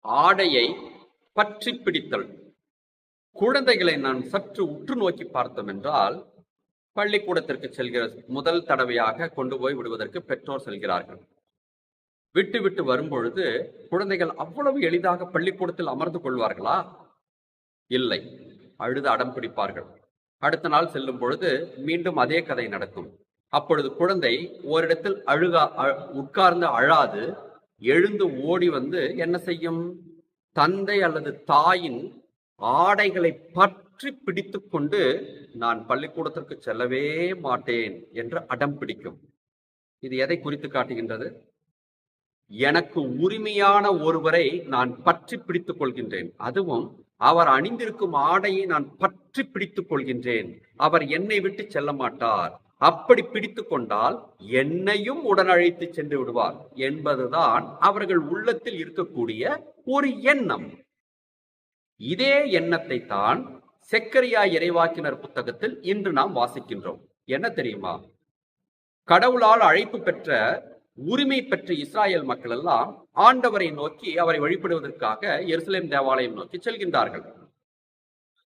ஆடையை பற்றி பிடித்தல். குழந்தைகளை நான் சற்று உற்று நோக்கி பார்த்தோம் என்றால் பள்ளிக்கூடத்திற்கு செல்கிற முதல் தடவையாக கொண்டு போய் விடுவதற்கு பெற்றோர் செல்கிறார்கள். விட்டு விட்டு வரும்பொழுது குழந்தைகள் அவ்வளவு எளிதாக பள்ளிக்கூடத்தில் அமர்ந்து கொள்வார்களா? இல்லை. அழுது அடம் பிடிப்பார்கள். அடுத்த நாள் செல்லும் பொழுது மீண்டும் அதே கதை நடக்கும். அப்பொழுது குழந்தை ஓரிடத்தில் அழுகா அ- உட்கார்ந்து அழாது எழுந்து ஓடி வந்து என்ன செய்யும்? தந்தை அல்லது தாயின் ஆடைகளை பற்றி பிடித்து கொண்டு நான் பள்ளிக்கூடத்திற்கு செல்லவே மாட்டேன் என்று அடம் பிடிக்கும். இது எதை குறித்து காட்டுகின்றது? எனக்கு உரிமையான ஒருவரை நான் பற்றி பிடித்துக் கொள்கின்றேன். அதுவும் அவர் அணிந்திருக்கும் ஆடையை நான் பற்றி பிடித்துக் கொள்கின்றேன். அவர் என்னை விட்டு செல்ல மாட்டார். அப்படி பிடித்து கொண்டால் என்னையும் உடன் அழைத்து சென்று விடுவார் என்பதுதான் அவர்கள் உள்ளத்தில் இருக்கக்கூடிய ஒரு எண்ணம். இதே எண்ணத்தை தான் செக்கரியா இறைவாக்கினர் புத்தகத்தில் இன்று நாம் வாசிக்கின்றோம். என்ன தெரியுமா? கடவுளால் அழைப்பு பெற்ற உரிமை பெற்ற இஸ்ராயல் மக்கள் எல்லாம் ஆண்டவரை நோக்கி அவரை வழிபடுவதற்காக எருசலேம் தேவாலயம் நோக்கி செல்கின்றார்கள்.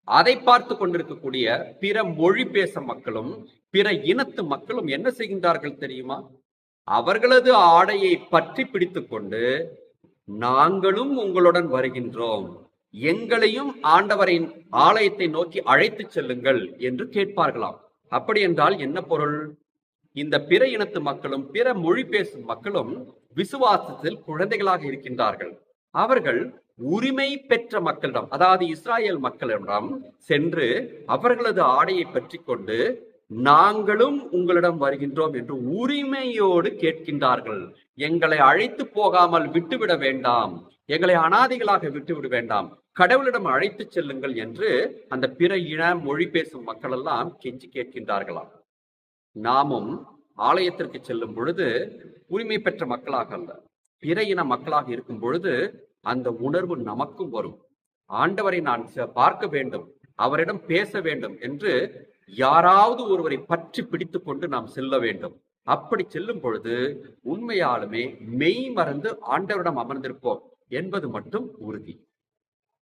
அதை பார்த்து கொண்டிருக்கக்கூடிய பிற மொழி பேசும் மக்களும் பிற இனத்து மக்களும் என்ன செய்கின்றார்கள் தெரியுமா? அவர்களது ஆடையை பற்றி பிடித்துக் கொண்டு நாங்களும் உங்களுடன் வருகின்றோம். எங்களையும் ஆண்டவரின் ஆலயத்தை நோக்கி அழைத்துச் செல்லுங்கள் என்று கேட்பார்களாம். அப்படி என்றால் என்ன பொருள்? இந்த பிற இனத்து மக்களும் பிற மொழி பேசும் மக்களும் விசுவாசத்தில் குழந்தைகளாக இருக்கின்றார்கள். அவர்கள் உரிமை பெற்ற மக்களிடம் அதாவது இஸ்ராயேல் மக்களிடம் சென்று அவர்களது ஆடையை பற்றி கொண்டு நாங்களும் உங்களிடம் வருகின்றோம் என்று உரிமையோடு கேட்கின்றார்கள். எங்களை அழைத்து போகாமல் விட்டுவிட வேண்டாம். எங்களை அனாதைகளாக விட்டுவிட வேண்டாம். கடவுளிடம் அழைத்து செல்லுங்கள் என்று அந்த பிற இன மொழி பேசும் மக்கள் எல்லாம் கெஞ்சி கேட்கின்றார்களாம். நாமும் ஆலயத்திற்கு செல்லும் பொழுது உரிமை பெற்ற மக்களாக அல்ல பிற இன மக்களாக இருக்கும் பொழுது அந்த உணர்வு நமக்கும் வரும். ஆண்டவரை நான் பார்க்க வேண்டும். அவரிடம் பேச வேண்டும் என்று யாராவது ஒருவரை பற்றி பிடித்து கொண்டு நாம் செல்ல வேண்டும். அப்படி செல்லும் பொழுது உண்மையாலுமே மெய் மறந்து ஆண்டவரிடம் அமர்ந்திருப்போம் என்பது மட்டும் உறுதி.